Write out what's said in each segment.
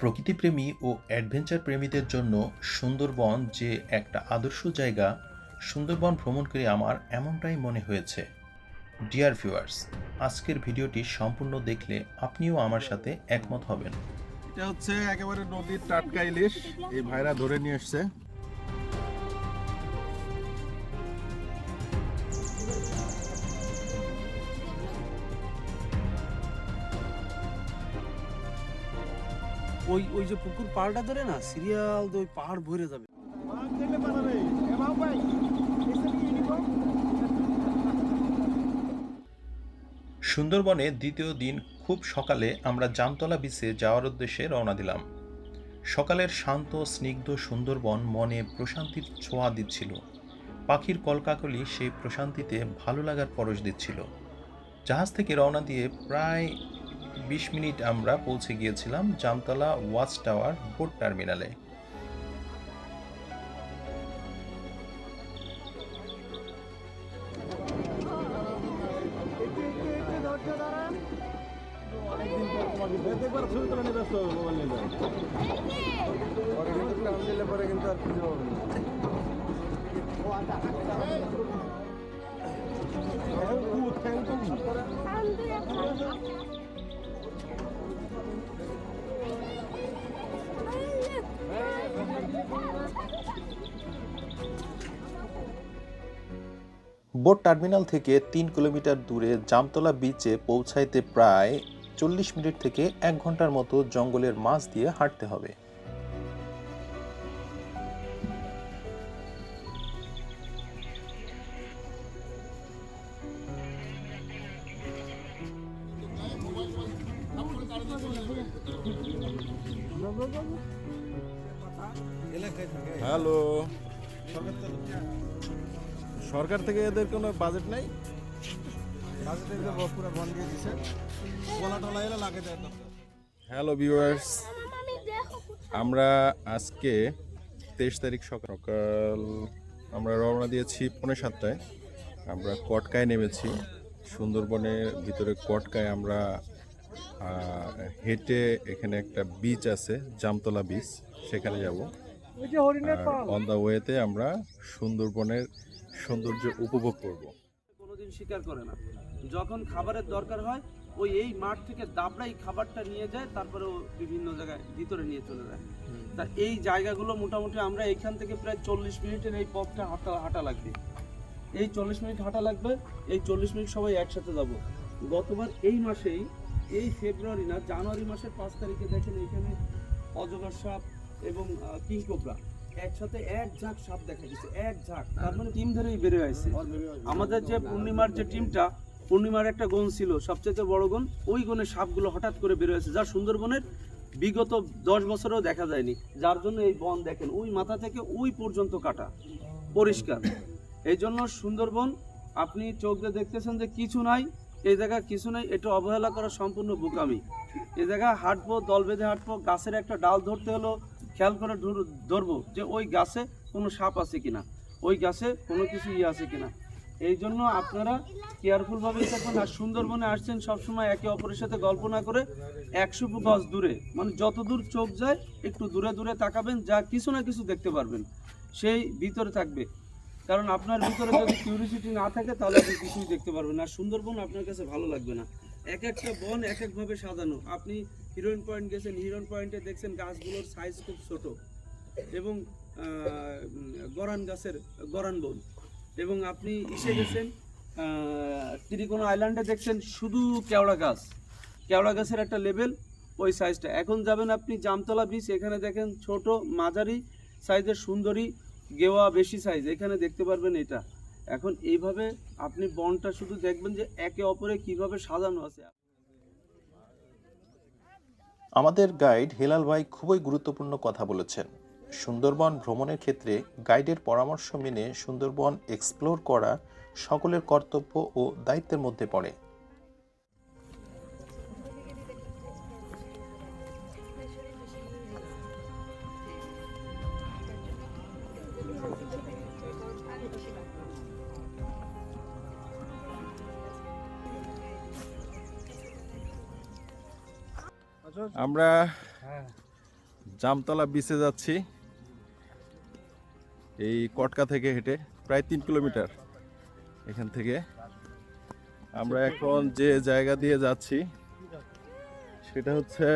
প্রকৃতিপ্রেমী ও adventure প্রেমীদের জন্য সুন্দরবন যে একটা আদর্শ জায়গা, সুন্দরবন ভ্রমণ করে আমার এমনটাই মনে হয়েছে। ডিয়ার ভিউয়ার্স আজকের ভিডিওটি সম্পূর্ণ দেখলে আপনিও আমার সাথে একমত হবেন। এটা হচ্ছে একেবারে নদীর টাটকা ইলিশ। এই ভাইরা ধরে নিয়ে এসছে। ওই ওই যে পুকুর পাড়টা ধরে না, সিরিয়াল ওই পাহাড় ভরে যাবে। সুন্দরবনে দ্বিতীয় দিন খুব সকালে আমরা জামতলা বিচে যাওয়ার উদ্দেশ্যে রওনা দিলাম। সকালের শান্ত, স্নিগ্ধ সুন্দরবন মনে প্রশান্তির ছোঁয়া দিচ্ছিল। পাখির কলকাকলি সেই প্রশান্তিতে ভালো লাগার পরশ দিচ্ছিল। জাহাজ থেকে রওনা দিয়ে প্রায় বিশ মিনিট আমরা পৌঁছে গিয়েছিলাম জামতলা ওয়াচ টাওয়ার বোট টার্মিনালে। বোট টার্মিনাল থেকে তিন কিলোমিটার দূরে জামতলা বিচে পৌঁছাইতে প্রায় চল্লিশ মিনিট থেকে এক ঘণ্টার মতো জঙ্গলের মাছ দিয়ে হাঁটতে হবে। সরকার থেকে এদের কোনো বাজেট নাই। হ্যালো ভিউয়ার্স আমরা আজকে তেইশ তারিখ সকাল। সকাল আমরা রওনা দিয়েছি পৌনে সাতটায়। আমরা কটকায় নেমেছি। সুন্দরবনের ভিতরে কটকায় আমরা হেঁটে এখানে একটা বিচ আছে জামতলা বিচ সেখানে যাব। অন দ্য ওয়েতে আমরা সুন্দরবনের সৌন্দর্য উপভোগ করব। কোনোদিন স্বীকার করে না। যখন খাবারের দরকার হয় ওই এই মাঠ থেকে দাবড়াই খাবারটা নিয়ে যায় তারপরে ও বিভিন্ন জায়গায় ভিতরে নিয়ে চলে যায়। তা এই জায়গাগুলো মোটামুটি আমরা এখান থেকে প্রায় চল্লিশ মিনিটের এই পথটা হাঁটা হাঁটা লাগবে। এই চল্লিশ মিনিট হাঁটা লাগবে এই চল্লিশ মিনিট সবাই একসাথে যাব। গতবার এই মাসেই এই ফেব্রুয়ারি না জানুয়ারি মাসের পাঁচ তারিখে দেখেন এখানে অজগর সাপ এবং কিংকোবরা। একসাথে এক ঝাঁক সাপ দেখা গেছে এক ঝাঁক। তার মানে টিম ধরেই বেড়ে আসছে আমাদের যে পূর্ণিমার যে টিমটা পূর্ণিমার একটা গন ছিল সবচেয়ে বড় গন ওই গনের সাপগুলো হঠাৎ করে বের হয়েছে যা সুন্দরবনের বিগত দশ বছরেও দেখা যায়নি। যার জন্য এই বন দেখেন ওই মাথা থেকে ওই পর্যন্ত কাটা পরিষ্কার। এই জন্য সুন্দরবন আপনি চোখ দিয়ে দেখতেছেন যে কিছু নাই এই জায়গায় কিছু নাই এটা অবহেলা করা সম্পূর্ণ বোকামি। এই জায়গায় হাঁটবো দল বেঁধে হাঁটবো গাছের একটা ডাল ধরতে হলো খেয়াল করে ধরবো যে ওই গাছে কোনো সাপ আছে কিনা, ওই গাছে কোনো কিছু ইয়ে আছে কিনা। এই জন্য আপনারা কেয়ারফুলভাবে থাকবেন আর সুন্দরবনে আসছেন সবসময় একে অপরের সাথে গল্প না করে একশো গজ দূরে মানে যত দূর চোখ যায় একটু দূরে দূরে তাকাবেন, যা কিছু না কিছু দেখতে পারবেন, সেই ভিতরে থাকবে। কারণ আপনার ভিতরে যদি কিউরিসিটি না থাকে, তাহলে আপনি কিছুই দেখতে পারবেন আর সুন্দরবন আপনার কাছে ভালো লাগবে না। এক একটা বন এক একভাবে সাজানো। আপনি হিরোইন পয়েন্ট গেছেন, হিরোইন পয়েন্টে দেখছেন গাছগুলোর সাইজ খুব ছোট এবং গরান গাছের, গরান বন। এবং আপনি ইসে গেছেন ত্রিকোণ আইল্যান্ডে দেখছেন শুধু কেওড়া গাছ। কেওড়া গাছের একটা লেভেল ওই সাইজটা এখন যাবেন আপনি জামতলা বিচ এখানে দেখেন ছোট মাঝারি সাইজের সুন্দরী, গেওয়া বেশি সাইজ এখানে দেখতে পারবেন এটা। এখন এইভাবে আপনি বনটা শুধু দেখবেন যে একে অপরে কীভাবে সাজানো আছে। আমাদের গাইড হেলাল ভাই খুবই গুরুত্বপূর্ণ কথা বলেছেন। সুন্দরবন ভ্রমণের ক্ষেত্রে গাইডের পরামর্শ মেনে সুন্দরবন এক্সপ্লোর করা সকলের কর্তব্য ও দায়িত্বের মধ্যে পড়ে। আমরা জামতলা বিচে যাচ্ছি। এই কটকা থেকে হেঁটে প্রায় তিন কিলোমিটার এখান থেকে। আমরা এখন যে জায়গা দিয়ে যাচ্ছি সেটা হচ্ছে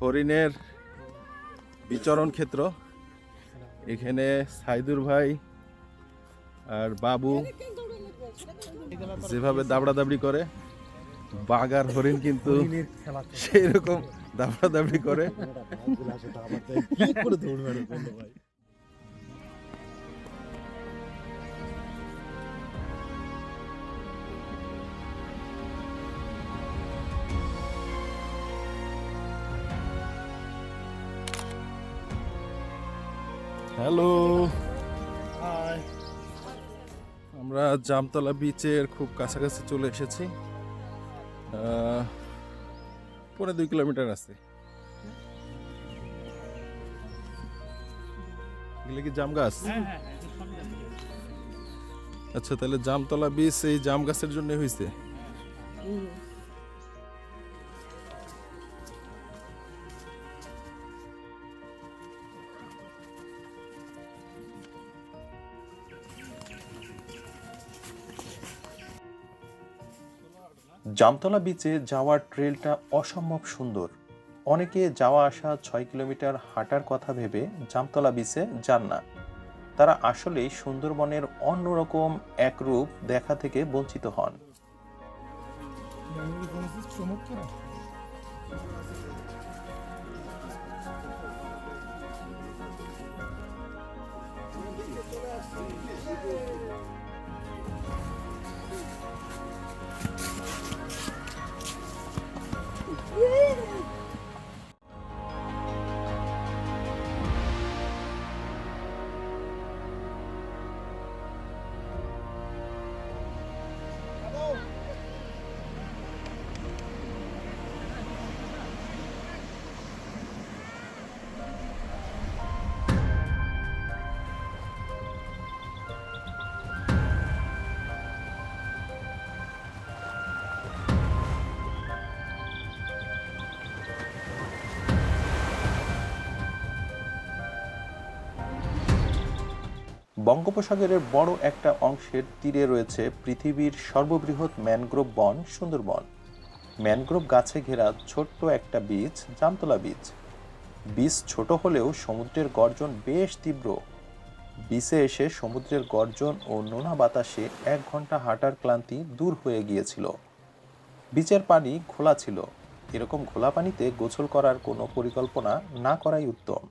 হরিণের বিচরণ ক্ষেত্র। এখানে সাইদুর ভাই আর বাবু যেভাবে দাবড়া দাবড়ি করে বাঘ আর হরিণ কিন্তু সেই রকম দাবড়া দাবড়ি করে। হ্যালো। আমরা জামতলা বিচের খুব কাছাকাছি চলে এসেছি। পৌনে দুই কিলোমিটার আছে। এগুলো কি জাম গাছ? আচ্ছা তাহলে জামতলা বিচ এই জাম গাছের জন্য হয়েছে জামতলা বিচে যাওয়ার ট্রেলটা অসম্ভব সুন্দর। অনেকে যাওয়া আসা ছয় কিলোমিটার হাঁটার কথা ভেবে জামতলা বিচে যান না। তারা আসলেই সুন্দরবনের অন্যরকম এক রূপ দেখা থেকে বঞ্চিত হন। বঙ্গোপসাগরের বড় একটা অংশের তীরে রয়েছে পৃথিবীর সর্ববৃহৎ ম্যানগ্রোভ বন সুন্দরবন। ম্যানগ্রোভ গাছে ঘেরা ছোট্ট একটা বীজ জামতলা বীচ। বীজ ছোট হলেও সমুদ্রের গর্জন বেশ তীব্র। বিচে এসে সমুদ্রের গর্জন ও নোনা বাতাসে এক ঘণ্টা হাঁটার ক্লান্তি দূর হয়ে গিয়েছিল। বিচের পানি খোলা ছিল। এরকম খোলা পানিতে গোসল করার কোনো পরিকল্পনা না করাই উত্তম।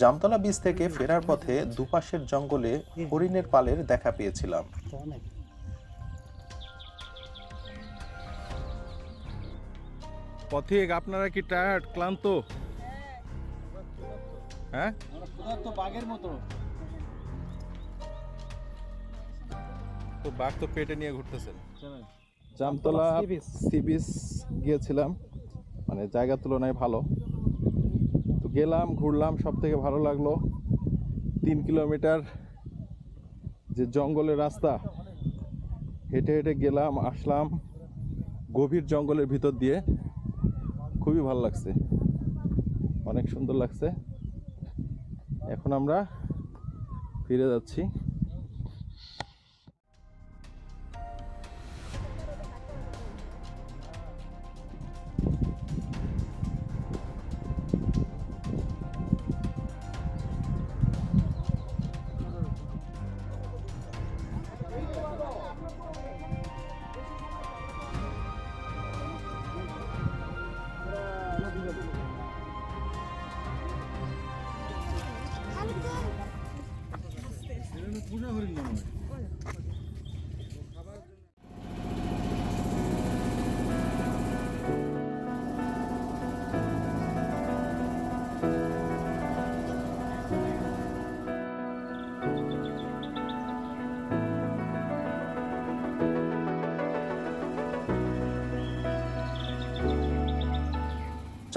জামতলা বীচ থেকে ফেরার পথে দুপাশের জঙ্গলে হরিণের পালের দেখা পেয়েছিলাম। পথিক আপনারা কি টায়ার্ড ক্লান্ত? হ্যাঁ? তো বাঘের মতো তো বাঘ তো পেটে নিয়ে ঘুরতেছেন। জামতলা সি বিচ গিয়েছিলাম। মানে জায়গার তুলনায় ভালো। গেলাম, ঘুরলাম সব থেকে ভালো লাগল তিন কিলোমিটার যে জঙ্গলের রাস্তা, হেঁটে হেঁটে গেলাম, আসলাম, গভীর জঙ্গলের ভিতর দিয়ে। খুবই ভালো লাগছে, অনেক সুন্দর লাগছে। এখন আমরা ফিরে যাচ্ছি।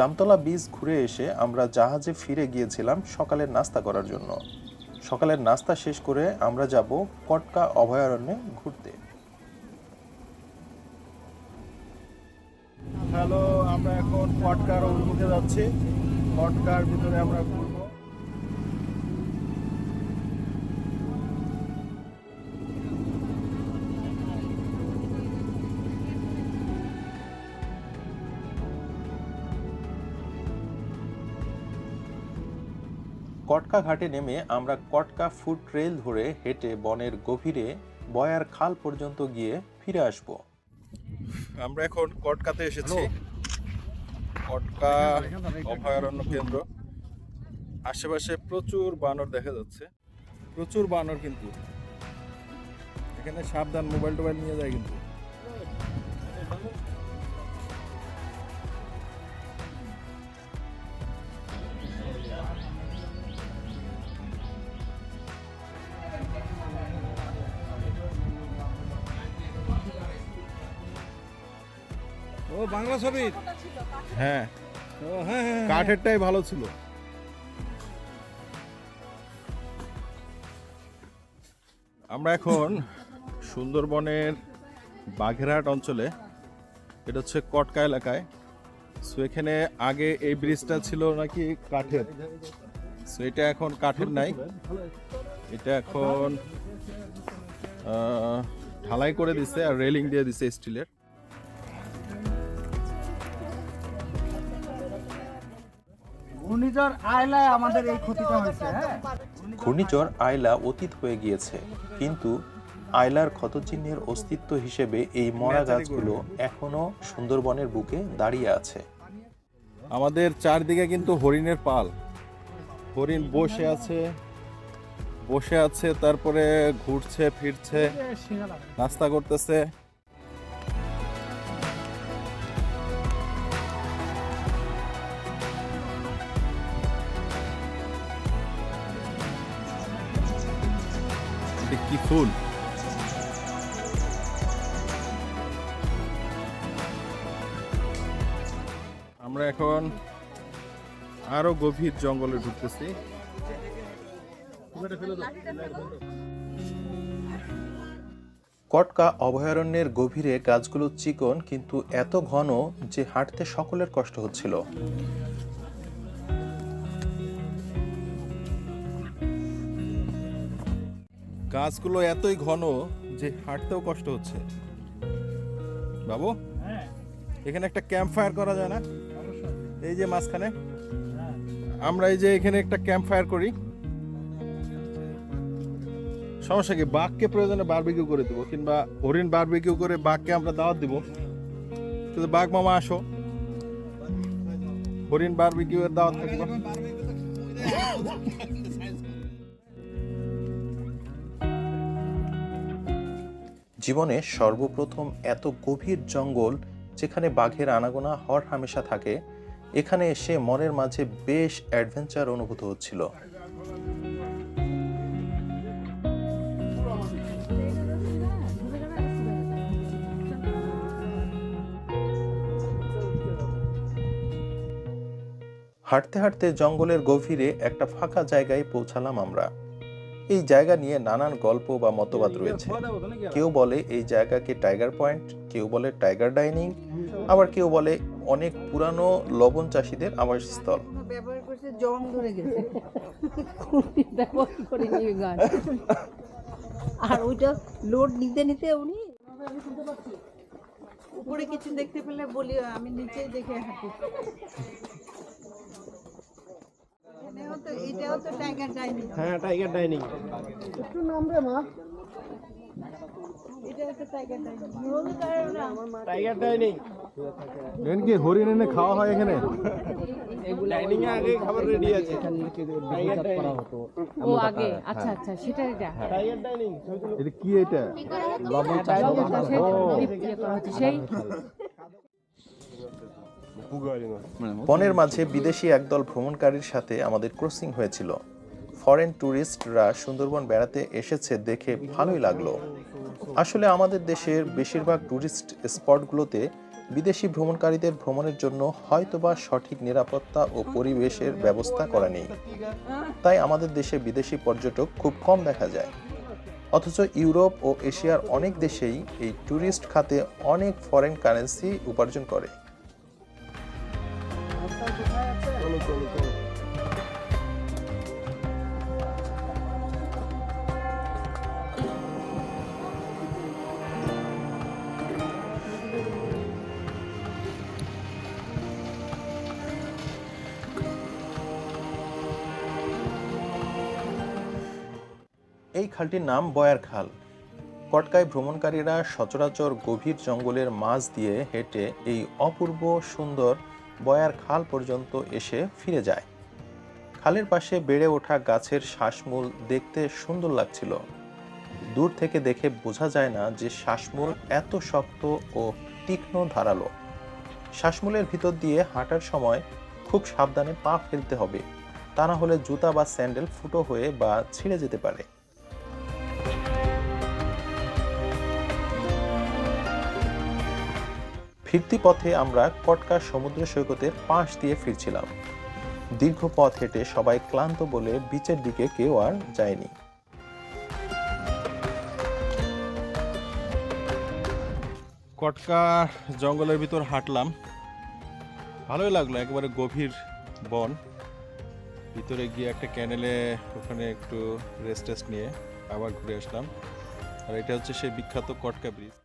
জামতলা বীজ ঘুরে এসে আমরা জাহাজে ফিরে গিয়েছিলাম সকালের নাস্তা করার জন্য। সকালের নাস্তা শেষ করে আমরা যাব কটকা অভয়ারণ্যে ঘুরতে। হ্যালো আমরা এখন কটকার অভিমুখে যাচ্ছি। কটকার ভিতরে আমরা কটকা ঘাটে নেমে আমরা কটকা ফুড ট্রেল ধরে হেঁটে বনের গভীরে বয়ার খাল পর্যন্ত গিয়ে ফিরে আসব। আমরা এখন কটকাতে এসেছি। কটকা অভয়ারণ্য কেন্দ্র। আশেপাশে প্রচুর বানর দেখা যাচ্ছে। প্রচুর বানর কিন্তু। এখানে সাবধান মোবাইল টোবাইল নিয়ে যায় কিন্তু। ও বাংলা হ্যাঁ। ও হ্যাঁ হ্যাঁ কাঠেরটাই ভালো ছিল। আমরা এখন সুন্দরবনের বাঘেরহাট অঞ্চলে এটা হচ্ছে কটকা এলাকায়। সো এখানে আগে এই ব্রিজটা ছিল নাকি কাঠের? সো এটা এখন কাঠের নাই। এটা এখন ঢালাই করে দিছে আর রেলিং দিয়ে দিছে স্টিলের ঘূর্ণিঝড় আয়লায় আমাদের এই ক্ষতিটা হয়েছে হ্যাঁ? ঘূর্ণিঝড় আয়লা অতীত হয়ে গিয়েছে কিন্তু আয়লার ক্ষতচিহ্নের অস্তিত্ব হিসেবে এই মরা গাছগুলো এখনও সুন্দরবনের বুকে দাঁড়িয়ে আছে। আমাদের চারদিকে কিন্তু হরিণের পাল। হরিণ বসে আছে বসে আছে তারপরে ঘুরছে ফিরছে নাস্তা করতেছে। ফুল আমরা এখন আরও গভীর জঙ্গলে ঢুকতেছি। কটকা অভয়ারণ্যের গভীরে গাছগুলো চিকন, কিন্তু এত ঘন যে হাঁটতে সকলের কষ্ট হচ্ছিল। গাছগুলো এতই ঘন যে হাঁটতেও কষ্ট হচ্ছে। বাবু এখানে একটা ক্যাম্প ফায়ার করা যায় না? এই যে মাঝখানে। আমরা এই যে এখানে একটা ক্যাম্প ফায়ার করি। সমস্যা কি? বাঘকে প্রয়োজনে বারবিকিউ করে দেবো কিংবা হরিণ বারবিকিউ করে বাঘকে আমরা দাওয়াত দিব। কিন্তু বাঘ মামা আসো। হরিণ বারবিকিউ এর দাওয়াত থাকব। জীবনে সর্বপ্রথম এত গভীর জঙ্গল যেখানে বাঘের আনাগোনা হর হামেশা থাকে, এখানে এসে মনের মাঝে বেশ অ্যাডভেঞ্চার অনুভূত হচ্ছিল। হাঁটতে হাঁটতে জঙ্গলের গভীরে একটা ফাঁকা জায়গায় পৌঁছালাম আমরা। এই জায়গা নিয়ে নানান গল্প বা মতবাদ রয়েছে। কেউ বলে এই জায়গাকে টাইগার পয়েন্ট কেউ বলে টাইগার ডাইনিং আবার কেউ বলে অনেক পুরানো লবণ চাষীদের আবাসস্থল। ব্যবহার করছে জং ধরে গেছে। খুন্তি ব্যবহার করে নিয়ে গান আর ওইটা লোড নিতে নিতে উনি উপরে কিছু দেখতে পেলে বলি আমি নিচেই দেখে হাঁটি এখানেও তো এটাও তো টাইগার ডাইনিং হ্যাঁ টাইগার ডাইনিং একটু নামবে মা। টাইগার ডাইনিং টাইগার কি হরিণ এনে খাওয়া হয় এখানে? ডাইনিং এ আগে খাবার রেডি আছে। টাইগার ডাইনিং ও আগে আচ্ছা আচ্ছা সেটা এটা। টাইগার ডাইনিং এটা কি এটা? লবণ সেই বনের মাঝে বিদেশি একদল ভ্রমণকারীর সাথে আমাদের ক্রসিং হয়েছিল। ফরেন ট্যুরিস্টরা সুন্দরবন বেড়াতে এসেছে দেখে ভালোই লাগল। আসলে আমাদের দেশের বেশিরভাগ ট্যুরিস্ট স্পটগুলোতে বিদেশি ভ্রমণকারীদের ভ্রমণের জন্য হয়তোবা সঠিক নিরাপত্তা ও পরিবেশের ব্যবস্থা করা নেই। তাই আমাদের দেশে বিদেশি পর্যটক খুব কম দেখা যায়। অথচ ইউরোপ ও এশিয়ার অনেক দেশেই এই ট্যুরিস্ট খাতে অনেক ফরেন কারেন্সি উপার্জন করে। খালটির নাম বয়ার খাল। কটকায় ভ্রমণকারীরা সচরাচর গভীর জঙ্গলের মাঝ দিয়ে হেঁটে এই অপূর্ব সুন্দর বয়ার খাল পর্যন্ত এসে ফিরে যায়। খালের পাশে বেড়ে ওঠা গাছের শ্বাসমূল দেখতে সুন্দর লাগছিল। দূর থেকে দেখে বোঝা যায় না যে শ্বাসমূল এত শক্ত ও তীক্ষ্ণ ধারালো। শ্বাসমূলের ভিতর দিয়ে হাঁটার সময় খুব সাবধানে পা ফেলতে হবে। তা না হলে জুতা বা স্যান্ডেল ফুটো হয়ে বা ছিঁড়ে যেতে পারে। ফিরতি পথে আমরা কটকা সমুদ্র সৈকতের পাশ দিয়ে ফিরছিলাম। দীর্ঘ পথ হেঁটে সবাই ক্লান্ত বলে বিচের দিকে কেউ আর যায়নি। কটকা জঙ্গলের ভিতর হাঁটলাম। ভালোই লাগল, একেবারে গভীর বন। ভিতরে গিয়ে একটা ক্যানেলে ওখানে একটু রেস্ট টেস্ট নিয়ে আবার ঘুরে আসলাম। আর এটা হচ্ছে সেই বিখ্যাত কটকা ব্রিজ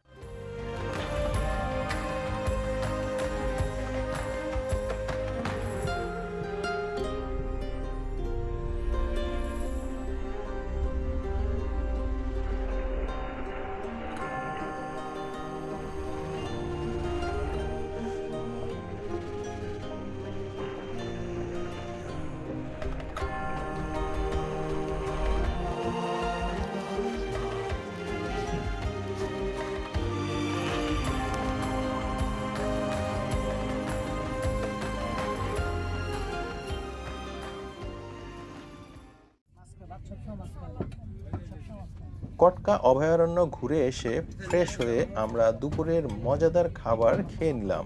কটকা অভয়ারণ্য ঘুরে এসে ফ্রেশ হয়ে আমরা দুপুরের মজাদার খাবার খেয়ে নিলাম।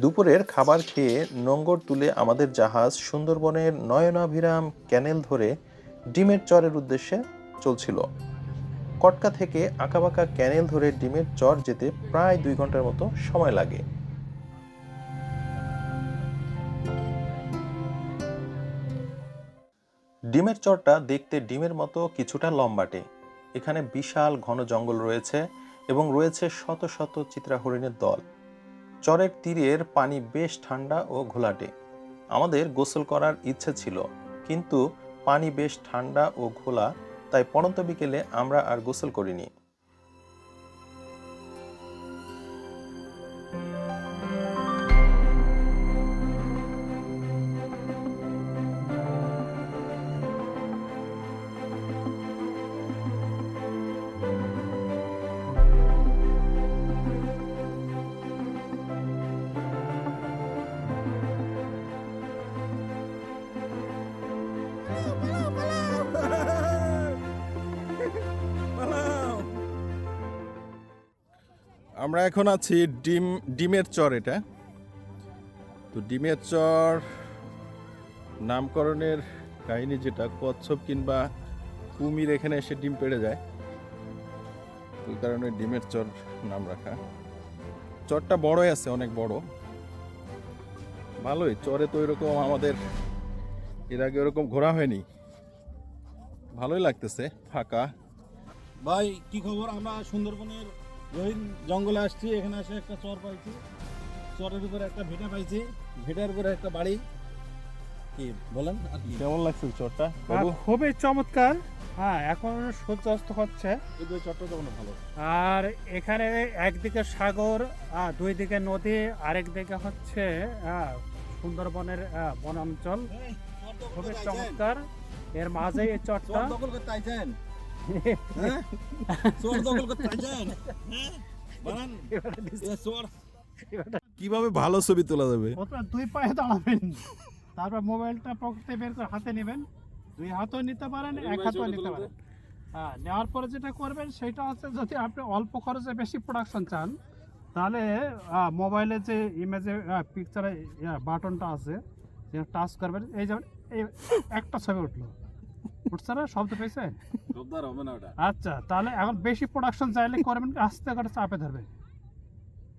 দুপুরের খাবার খেয়ে নোঙ্গর তুলে আমাদের জাহাজ সুন্দরবনের নয়নাভিরাম ক্যানেল ধরে ডিমের চরের উদ্দেশ্যে চলছিল। কটকা থেকে আঁকাবাঁকা ক্যানেল ধরে ডিমের চর যেতে প্রায় দুই ঘণ্টার মতো সময় লাগে। ডিমের চরটা দেখতে ডিমের মতো কিছুটা লম্বাটে। এখানে বিশাল ঘন জঙ্গল রয়েছে এবং রয়েছে শত শত চিত্রা হরিণের দল। চরের তীরের পানি বেশ ঠান্ডা ও ঘোলাটে। আমাদের গোসল করার ইচ্ছে ছিল, কিন্তু পানি বেশ ঠান্ডা ও ঘোলা তাই পড়ন্ত বিকেলে আমরা আর গোসল করিনি। আমরা এখন আছি ডিম, ডিমের চর এটা। তো ডিমের চর নামকরণের কাহিনী যেটা, কচ্ছপ কিংবা কুমির এখানে এসে ডিম পেড়ে যায়। ওই কারণে ডিমের চর নাম রাখা। চরটা বড়ই আছে, অনেক বড়। ভালোই, চরে তো এরকম আমাদের, এর আগে ওরকম ঘোরা হয়নি। ভালোই লাগতেছে, ফাঁকা। ভাই, কি খবর? আমরা সুন্দরবনের গহীন জঙ্গলে আসছি এখানে এসে একটা চর পাইছি। চরের উপরে একটা ভেটা পাইছি। ভেটার উপরে একটা বাড়ি। কি বলেন আর কি? কেমন লাগছে চরটা? হ্যাঁ, খুবই চমৎকার। হ্যাঁ এখন সূর্য অস্ত হচ্ছে চরটা যেমন ভালো। আর এখানে একদিকে সাগর দুই দিকে নদী আরেক দিকে হচ্ছে সুন্দরবনের বনাঞ্চল। খুবই চমৎকার। এর মাঝে এই চরটা। দখল করতে আইছেন? হ্যাঁ চর দখল করতে আইছেন হ্যাঁ বানান এ কীভাবে ভালো ছবি তোলা যাবে? ওটা দুই পায়ে দাঁড়াবেন। তারপর মোবাইলটা পকেটে বের করে হাতে নেবেন। দুই হাতেও নিতে পারেন এক হাতেও নিতে পারেন। হ্যাঁ নেওয়ার পরে যেটা করবেন সেটা হচ্ছে যদি আপনি অল্প খরচে বেশি প্রোডাকশন চান তাহলে মোবাইলে যে ইমেজে পিকচারে বাটনটা আছে যে টাচ করবেন এই যেমন এই একটা ছবি উঠল। উঠছে না? শব্দ পেয়েছে? জোরদার হবে না ওটা। আচ্ছা তাহলে এখন বেশি প্রোডাকশন চাইলে করবেন আস্তে করে চাপে ধরবেন।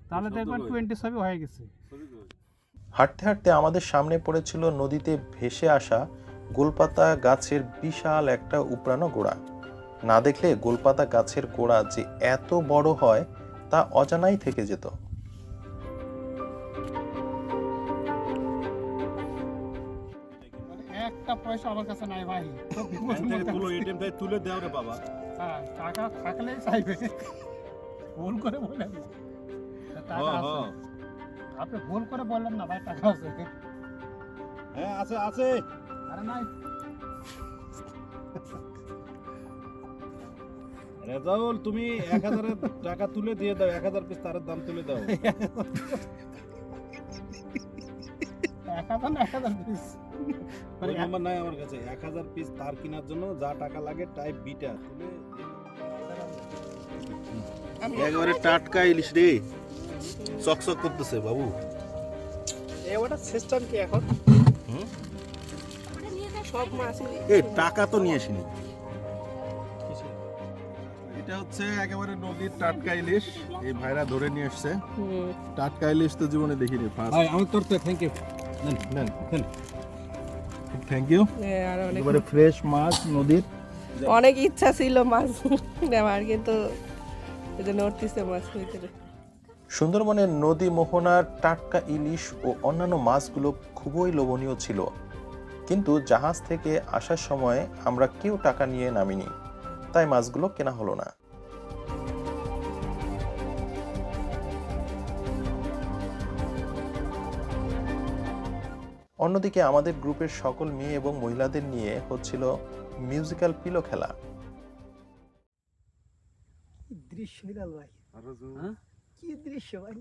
তাহলে দেখবেন টোয়েন্টি ছবি হয়ে গেছে। হাঁটতে হাঁটতে আমাদের সামনে পড়েছিল নদীতে ভেসে আসা গোলপাতা গাছের বিশাল একটা উপড়ানো গোড়া। না দেখলে গোলপাতা গাছের গোড়া যে এত বড় হয় তা অজানাই থেকে যেত। একটা পয়সা আমার কাছে নাই ভাই। তুলো এটিএম থেকে তুলে দেও রে বাবা। হ্যাঁ টাকা থাকলেই চাইবে। ভুল করে না টাকা আছে। আপনি ভুল করে বললেন না ভাই টাকা আছে। হ্যাঁ আছে আছে। আরে নাই। রেজাউল তুমি এক হাজারের টাকা তুলে দিয়ে দাও এক হাজার পিস তারের দাম তুলে দাও। এক হাজার এক হাজার পিস ওই নাম্বার নাই আমার কাছে। এক হাজার পিস তার কেনার জন্য যা টাকা লাগে টাইপ বিটা তুলে একেবারে টাটকা ইলিশ রে। চকচক করতেছে বাবু। ওটা সিস্টেম কি এখন? সব মাছ এই টাকা তো নিয়ে আসিনি। এটা হচ্ছে একেবারে নদীর টাটকা ইলিশ এই ভাইরা ধরে নিয়ে এসছে টাটকা ইলিশ তো জীবনে দেখিনি ফার্স্ট ভাই আমি তোর তো থ্যাংক ইউ নেন নেন নেন। থ্যাংক ইউ আর অনেক ফ্রেশ মাছ নদীর। অনেক ইচ্ছা ছিল মাছ নেওয়ার কিন্তু মাছ ভিতরে সুন্দরবনের নদী মোহনার টাটকা ইলিশ ও অন্যান্য মাছগুলো খুবই লোভনীয় ছিল। কিন্তু জাহাজ থেকে আসার সময় আমরা কেউ টাকা নিয়ে নামিনি তাই মাছগুলো কেনা হলো না। অন্যদিকে আমাদের গ্রুপের সকল মেয়ে এবং মহিলাদের নিয়ে হচ্ছিল মিউজিক্যাল পিলো খেলা। দৃশ্য হিলাল ভাই। হ্যাঁ? কি দৃশ্য ভাই।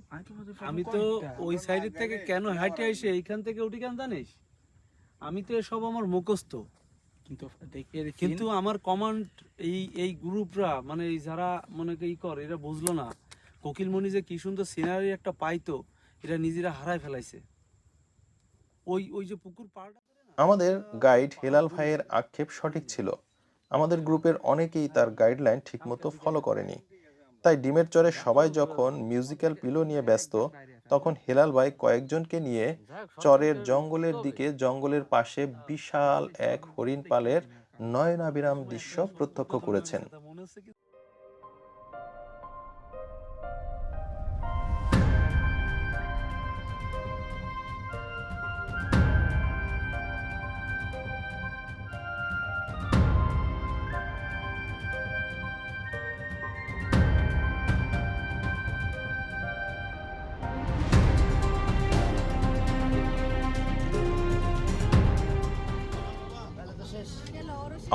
আমি তো ওই সাইডের থেকে কেন হাইটে এসে এইখান থেকে উঠি কেন জানিস? আমি তো এসব আমার মুখস্থ। কিন্তু কিন্তু আমার কমান্ড এই এই গ্রুপরা মানে এই যারা মনে ই করে এরা বুঝলো না। কোকিলমণি যে কি সুন্দর সিনারি একটা পাইতো এরা নিজেরা হারায় ফেলাইছে। ওই ওই যে পুকুর পাড়টা আমাদের গাইড হেলাল ভাইয়ের আক্ষেপ সঠিক ছিল। আমাদের গ্রুপের অনেকেই তার গাইডলাইন ঠিকমতো ফলো করেনি। তাই ডিমের চরে সবাই যখন মিউজিক্যাল পিলো নিয়ে ব্যস্ত তখন হেলাল ভাই কয়েকজনকে নিয়ে চরের জঙ্গলের দিকে জঙ্গলের পাশে বিশাল এক হরিণ পালের নয়নাবিরাম দৃশ্য প্রত্যক্ষ করেছেন।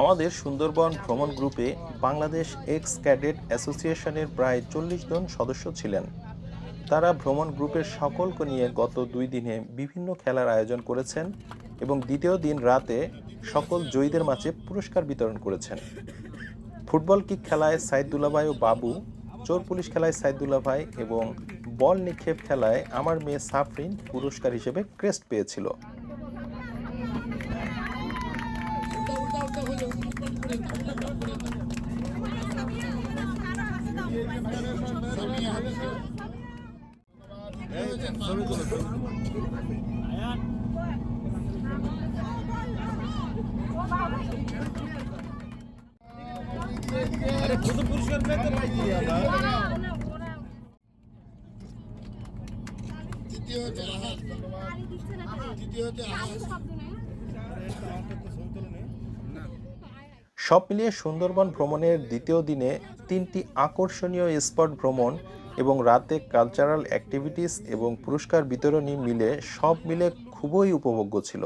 আমাদের সুন্দরবন ভ্রমণ গ্রুপে বাংলাদেশ এক্স ক্যাডেট অ্যাসোসিয়েশনের প্রায় চল্লিশ জন সদস্য ছিলেন। তারা ভ্রমণ গ্রুপের সকলকে নিয়ে গত দুই দিনে বিভিন্ন খেলার আয়োজন করেছেন এবং দ্বিতীয় দিন রাতে সকল জয়ীদের মাঝে পুরস্কার বিতরণ করেছেন। ফুটবল কিক খেলায় সাইদুল্লাভাই ও বাবু, চোর পুলিশ খেলায় সাইদুল্লাহ ভাই এবং বল নিক্ষেপ খেলায় আমার মেয়ে সাফরিন পুরস্কার হিসেবে ক্রেস্ট পেয়েছিল। আরে কত পুরস্কার পেতে পাইছি আমরা সব মিলিয়ে সুন্দরবন ভ্রমণের দ্বিতীয় দিনে তিনটি আকর্ষণীয় স্পট ভ্রমণ এবং রাতে কালচারাল অ্যাক্টিভিটিস এবং পুরস্কার বিতরণী মিলে সব মিলে খুবই উপভোগ্য ছিল।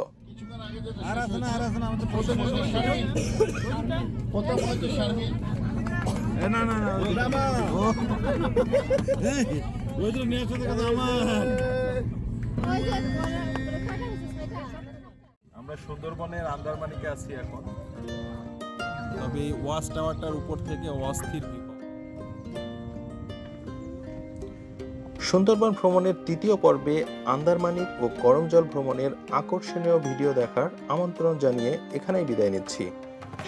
আমরা সুন্দরবনের আন্দারমানিকে আছি এখন। তবে এই ওয়াচ টাওয়ারটার উপর থেকে অস্থির সুন্দরবন ভ্রমণের তৃতীয় পর্বে আন্দারমানিক ও গরম জল ভ্রমণের আকর্ষণীয় ভিডিও দেখার আমন্ত্রণ জানিয়ে এখানেই বিদায় নিচ্ছি।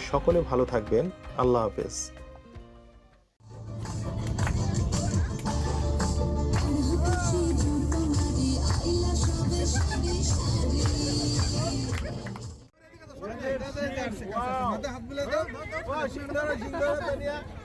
সকলে ভালো থাকবেন। আল্লাহ হাফেজ। Şıngıra şıngıra şıngıra.